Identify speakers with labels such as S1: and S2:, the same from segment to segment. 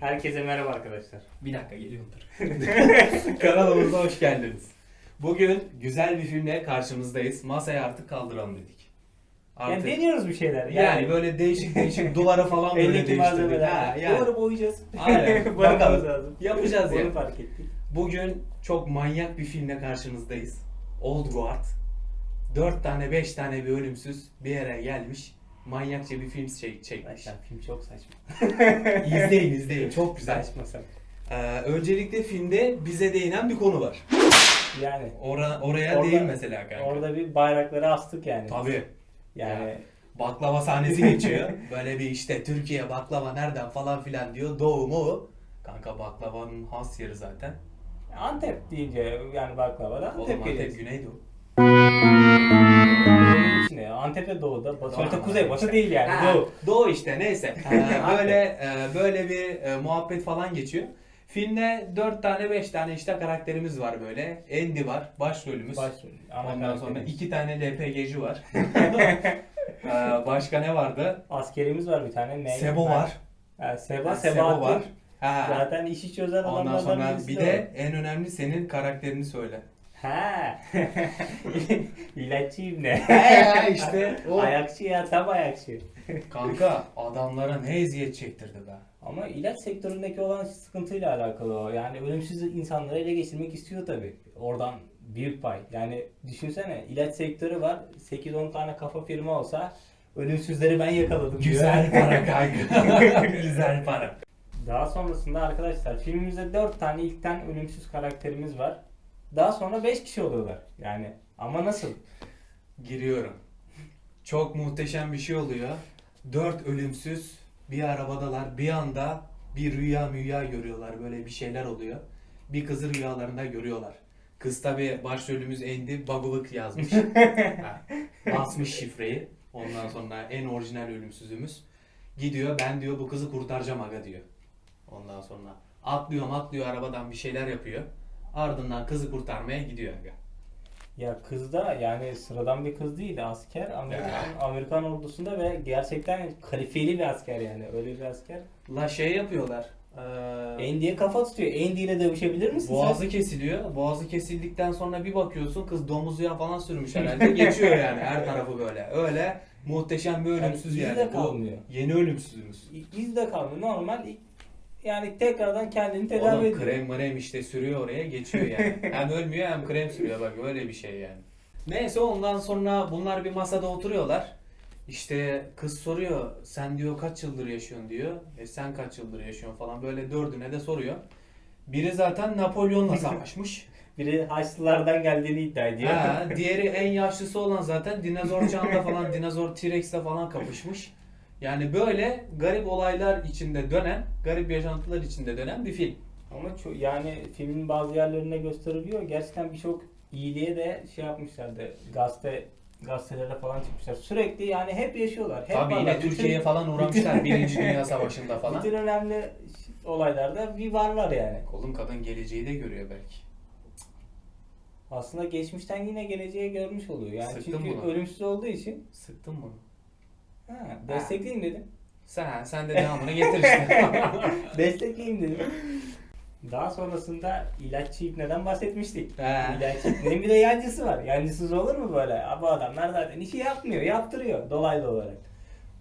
S1: Herkese merhaba arkadaşlar.
S2: Bir dakika geliyordur. Kanalımıza hoş geldiniz. Bugün güzel bir filmle karşınızdayız. Masaya artık kaldıralım dedik.
S1: Yani
S2: Artık
S1: deniyoruz bir şeyler.
S2: yani,
S1: Yani,
S2: böyle değişik değişik duvara falan böyle
S1: eldeki
S2: değiştirdik.
S1: malzemeler.
S2: Ha, yani.
S1: Duvarı boyayacağız.
S2: Aynen.
S1: Boyamamız
S2: Bakalım.
S1: lazım.
S2: Yapacağız
S1: Onu
S2: ya.
S1: fark ettik.
S2: Bugün çok manyak bir filmle karşınızdayız. Old Guard. 4 tane 5 tane bir ölümsüz bir yere gelmiş. Manyakça bir film çek- çekmiş.
S1: Arkadaşlar film çok saçma.
S2: izleyin izleyin çok güzel.
S1: Saçma sapan.
S2: Ee, öncelikle filmde bize değinen bir konu var.
S1: Yani
S2: Ora, oraya
S1: Orada-
S2: değil mesela kanka.
S1: orada bir bayrakları astık yani.
S2: Tabii.
S1: Yani
S2: Baklava sahnesi geçiyor. Böyle bir işte Türkiye baklava nereden falan filan diyor. Doğu mu? Kanka baklavanın has yeri zaten.
S1: Antep deyince yani baklava da
S2: Oğlum
S1: Antep
S2: Antep
S1: geliyor.
S2: Güneydoğu.
S1: Antep'te doğuda. Batı,
S2: Doğru.
S1: Kuzey, batı değil yani.
S2: Ha,
S1: Doğu.
S2: Doğu işte neyse. Ee, böyle e, böyle bir e, muhabbet falan geçiyor. Filmde 4 tane 5 tane işte karakterimiz var böyle. Andy var başrolümüz.
S1: Başrol. ana
S2: Ondan sonra
S1: karakterimiz.
S2: 2 tane LPG'ci var. Ee, başka ne vardı?
S1: Askerimiz var bir tane. Ne?
S2: Sebo var.
S1: Ha, Seba, Seba
S2: var. Ha.
S1: Zaten işi çözen
S2: Ondan
S1: adamlardan
S2: sonra
S1: birisi
S2: bir de en önemli senin karakterini söyle.
S1: Ha. İlaççıyım ne?
S2: He işte o.
S1: Ayakçı ya tam ayakçı.
S2: Kanka adamlara ne eziyet çektirdi be.
S1: Ama ilaç sektöründeki olan sıkıntıyla alakalı o. Yani ölümsüz insanları ele geçirmek istiyor tabi. Oradan büyük pay. Yani düşünsene ilaç sektörü var. 8-10 tane kafa firma olsa ölümsüzleri ben yakaladım. diyor.
S2: Güzel para kanka. Güzel para.
S1: Daha sonrasında arkadaşlar filmimizde 4 tane ilkten ölümsüz karakterimiz var. Daha sonra 5 kişi oluyorlar. Yani ama nasıl?
S2: Giriyorum. Çok muhteşem bir şey oluyor. Dört ölümsüz bir arabadalar. Bir anda bir rüya müya görüyorlar. Böyle bir şeyler oluyor. Bir kızı rüyalarında görüyorlar. Kız tabi başrolümüz Andy bagılık yazmış. Ha, Basmış şifreyi. Ondan sonra en orijinal ölümsüzümüz. Gidiyor ben diyor bu kızı kurtaracağım aga diyor. Ondan sonra atlıyor atlıyor arabadan bir şeyler yapıyor. Ardından kızı kurtarmaya gidiyor aga.
S1: Ya kız da yani sıradan bir kız değil asker Amerikan Amerikan ordusunda ve gerçekten kalifeli bir asker yani öyle bir asker.
S2: La şey yapıyorlar. Ee,
S1: Andy'ye kafa tutuyor. Andy ile dövüşebilir misin
S2: boğazı kesiliyor. Boğazı kesildikten sonra bir bakıyorsun kız domuz yağı falan sürmüş herhalde. Geçiyor yani her tarafı böyle. Öyle muhteşem bir ölümsüz
S1: Yani
S2: yani.
S1: de
S2: Bu
S1: kalmıyor.
S2: yeni ölümsüzümüz.
S1: sen? İz de kalmıyor. Normal yani tekrardan kendini tedavi
S2: Oğlum
S1: ediyor.
S2: krem mrem işte sürüyor oraya geçiyor yani. hem ölmüyor hem krem sürüyor bak öyle bir şey yani. Neyse ondan sonra bunlar bir masada oturuyorlar. İşte kız soruyor sen diyor kaç yıldır yaşıyorsun diyor. E sen kaç yıldır yaşıyorsun falan böyle dördüne de soruyor. Biri zaten Napolyon'la savaşmış.
S1: Biri Haçlılardan geldiğini iddia ediyor.
S2: ha, diğeri en yaşlısı olan zaten dinozor çağında falan dinozor T-Rex'le falan kapışmış. Yani böyle garip olaylar içinde dönen, garip yaşantılar içinde dönen bir film.
S1: Ama çok, yani filmin bazı yerlerinde gösteriliyor. Gerçekten birçok iyiliğe de şey yapmışlardı. Gazete gazetelere falan çıkmışlar. Sürekli yani hep yaşıyorlar. Hep
S2: Tabii
S1: varlar.
S2: yine Türkiye'ye falan uğramışlar Birinci Dünya Savaşı'nda falan.
S1: Bütün önemli olaylarda bir varlar yani.
S2: Oğlum kadın geleceği de görüyor belki.
S1: Aslında geçmişten yine geleceğe görmüş oluyor. Yani
S2: Sıktın
S1: çünkü
S2: bunu.
S1: ölümsüz olduğu için
S2: Sıktın mı?
S1: Ha, destekleyeyim dedim.
S2: Sen, sen de devamını getir işte.
S1: destekleyeyim dedim. Daha sonrasında ilaççı İbne'den bahsetmiştik.
S2: He.
S1: İlaççı İbne'nin bir de yancısı var. Yancısız olur mu böyle? Bu adamlar zaten işi yapmıyor, yaptırıyor dolaylı olarak.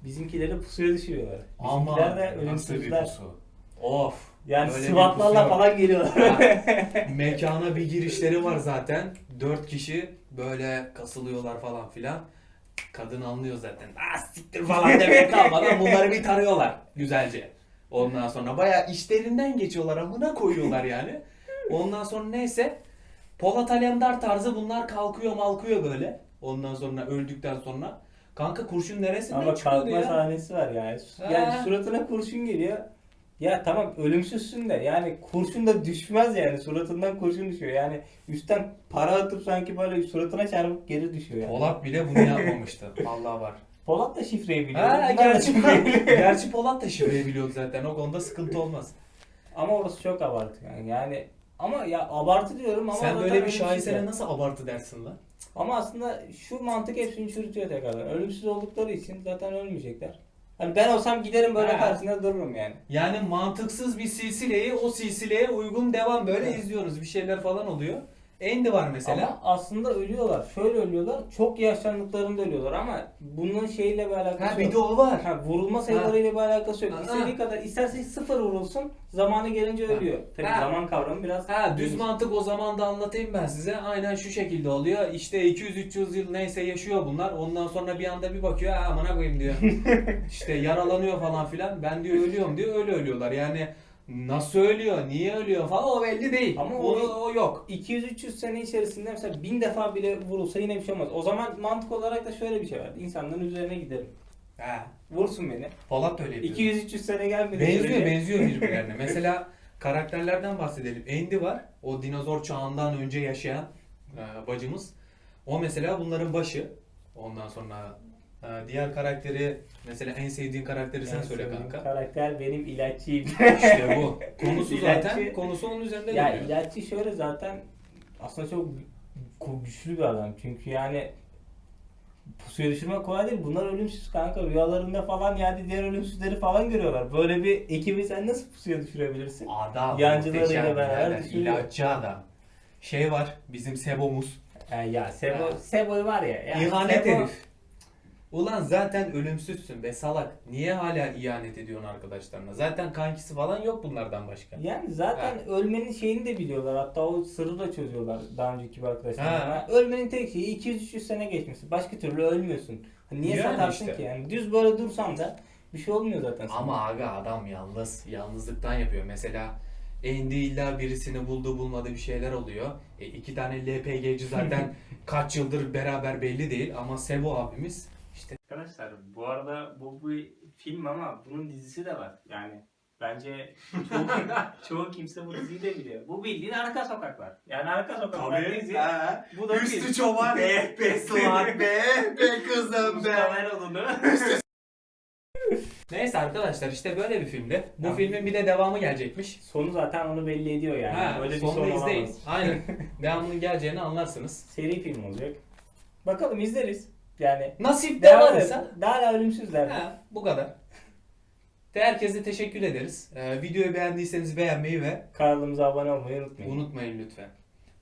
S1: Bizimkileri pusuya düşürüyorlar. Bizimkiler de
S2: nasıl bir
S1: ölümsüzler.
S2: pusu? Of.
S1: Yani
S2: Böyle bir
S1: SWAT'larla
S2: pusu yok.
S1: falan geliyorlar.
S2: Mekana bir girişleri var zaten. Dört kişi böyle kasılıyorlar falan filan. Kadın anlıyor zaten. Ah siktir falan demeye kalmadan bunları bir tarıyorlar güzelce. Ondan sonra bayağı işlerinden geçiyorlar amına koyuyorlar yani. Ondan sonra neyse Polat Alemdar tarzı bunlar kalkıyor malkıyor böyle. Ondan sonra öldükten sonra. Kanka kurşun neresinden
S1: Ama
S2: çıkıyordu
S1: kalkma
S2: ya?
S1: sahnesi var yani.
S2: Ha.
S1: Yani suratına kurşun geliyor. Ya tamam ölümsüzsün de yani kurşun da düşmez yani suratından kurşun düşüyor yani üstten para atıp sanki böyle suratına çarpıp geri düşüyor yani.
S2: Polat bile bunu yapmamıştı. Allah var.
S1: Polat da şifreyi biliyor.
S2: Ha,
S1: bunlar da
S2: gerçi,
S1: şifreyi biliyor.
S2: gerçi Polat da şifreyi biliyordu zaten. O konuda sıkıntı olmaz.
S1: Ama orası çok abartı yani. yani ama ya abartı diyorum ama
S2: Sen
S1: zaten
S2: böyle bir
S1: ölümsüzler.
S2: şahesere nasıl abartı dersin lan?
S1: Ama aslında şu mantık hepsini çürütüyor tekrardan. Ölümsüz oldukları için zaten ölmeyecekler. Hani ben olsam giderim böyle
S2: Ha.
S1: karşısında dururum yani.
S2: Yani mantıksız bir silsileyi o silsileye uygun devam böyle izliyoruz. Bir şeyler falan oluyor. Andy var mesela.
S1: Ama aslında ölüyorlar. Şöyle ölüyorlar. Çok yaşlandıklarında ölüyorlar ama bunun şeyle bir alakası
S2: ha
S1: yok.
S2: bir de o var.
S1: Ha, vurulma sayılarıyla bir alakası yok. İstediği kadar isterse sıfır vurulsun zamanı gelince
S2: Ha.
S1: ölüyor. Tabii
S2: Ha.
S1: zaman kavramı biraz
S2: Ha düz
S1: geniş.
S2: mantık o zaman da anlatayım ben size. Aynen şu şekilde oluyor. İşte 200-300 yıl neyse yaşıyor bunlar. Ondan sonra bir anda bir bakıyor ha amına koyayım diyor. işte yaralanıyor falan filan. Ben diyor ölüyorum diyor. Öyle ölüyorlar. Yani nasıl ölüyor, niye ölüyor falan o belli değil.
S1: Ama
S2: o,
S1: o-
S2: o yok.
S1: 200-300 sene içerisinde mesela bin defa bile vurulsa yine bir şey olmaz. O zaman mantık olarak da şöyle bir şey var. İnsanların üzerine giderim.
S2: Ha.
S1: Vursun beni.
S2: Polat da öyle yapıyor.
S1: 200-300 sene gelmedi.
S2: Benziyor
S1: sürece-
S2: benziyor birbirlerine. Mesela karakterlerden bahsedelim. Andy var. O dinozor çağından önce yaşayan e, bacımız. O mesela bunların başı. Ondan sonra diğer karakteri mesela en sevdiğin karakteri sen
S1: En
S2: söyle
S1: sevdiğim
S2: kanka.
S1: Karakter benim ilaççıyım.
S2: İşte bu. Konusu
S1: İlaççı-
S2: zaten konusu onun üzerinde
S1: ya
S2: dönüyor.
S1: ilaççı şöyle zaten aslında çok gü- güçlü bir adam. Çünkü yani pusuya düşürmek kolay değil. Bunlar ölümsüz kanka. Rüyalarında falan yani diğer ölümsüzleri falan görüyorlar. Böyle bir ekibi sen nasıl pusuya düşürebilirsin?
S2: Adam
S1: Yancılarıyla beraber düşürüyor.
S2: ilaççı adam. Şey var bizim Sebomuz.
S1: Yani ya Sebo,
S2: Ha.
S1: Sebo'yu var ya. ya
S2: İhanet
S1: Sebo-
S2: herif. Ulan zaten ölümsüzsün be salak. Niye hala ihanet ediyorsun arkadaşlarına? Zaten kankisi falan yok bunlardan başka.
S1: Yani zaten ölmenin şeyini de biliyorlar. Hatta o sırrı da çözüyorlar daha önceki bir arkadaşlarına.
S2: Ha.
S1: Ölmenin tek şeyi 200-300 sene geçmesi. Başka türlü ölmüyorsun. Hani niye
S2: Yani
S1: satarsın
S2: işte.
S1: ki? Yani düz böyle dursan da bir şey olmuyor zaten sana.
S2: Ama aga adam yalnız. Yalnızlıktan yapıyor. Mesela Andy illa birisini buldu bulmadı bir şeyler oluyor. E, iki tane LPG'ci zaten kaç yıldır beraber belli değil ama Sebo abimiz
S1: Arkadaşlar bu arada bu bir film ama bunun dizisi de var. Yani bence çoğu, çoğu kimse bu diziyi de biliyor. Bu bildiğin arka sokaklar. Yani arka sokaklar dizi. Bu da
S2: Üstü
S1: bir-
S2: çoban be be sıvat be be kızım be.
S1: Mustafa Eroğlu'nu.
S2: Neyse arkadaşlar işte böyle bir filmdi. Bu
S1: Tamam.
S2: filmin bir de devamı gelecekmiş.
S1: Sonu zaten onu belli ediyor yani.
S2: ha,
S1: Öyle bir son
S2: izleyin.
S1: olamaz.
S2: Aynen. Devamının geleceğini anlarsınız.
S1: Seri film olacak. Bakalım izleriz. Yani
S2: Nasip de
S1: devam
S2: varsa
S1: eder. Daha ölümsüzler.
S2: Ha, bu kadar. De herkese teşekkür ederiz. Ee, videoyu beğendiyseniz beğenmeyi ve
S1: Kanalımıza abone olmayı unutmayın.
S2: unutmayın lütfen.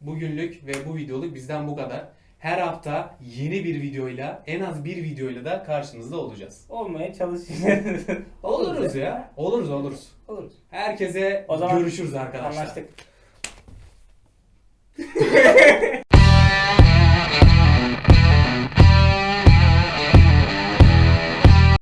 S2: Bugünlük ve bu videoluk bizden bu kadar. Her hafta yeni bir videoyla, en az bir videoyla da karşınızda olacağız.
S1: Olmaya çalışacağız.
S2: Oluruz ya. Oluruz oluruz.
S1: Oluruz.
S2: Herkese
S1: O zaman
S2: görüşürüz arkadaşlar.
S1: Anlaştık.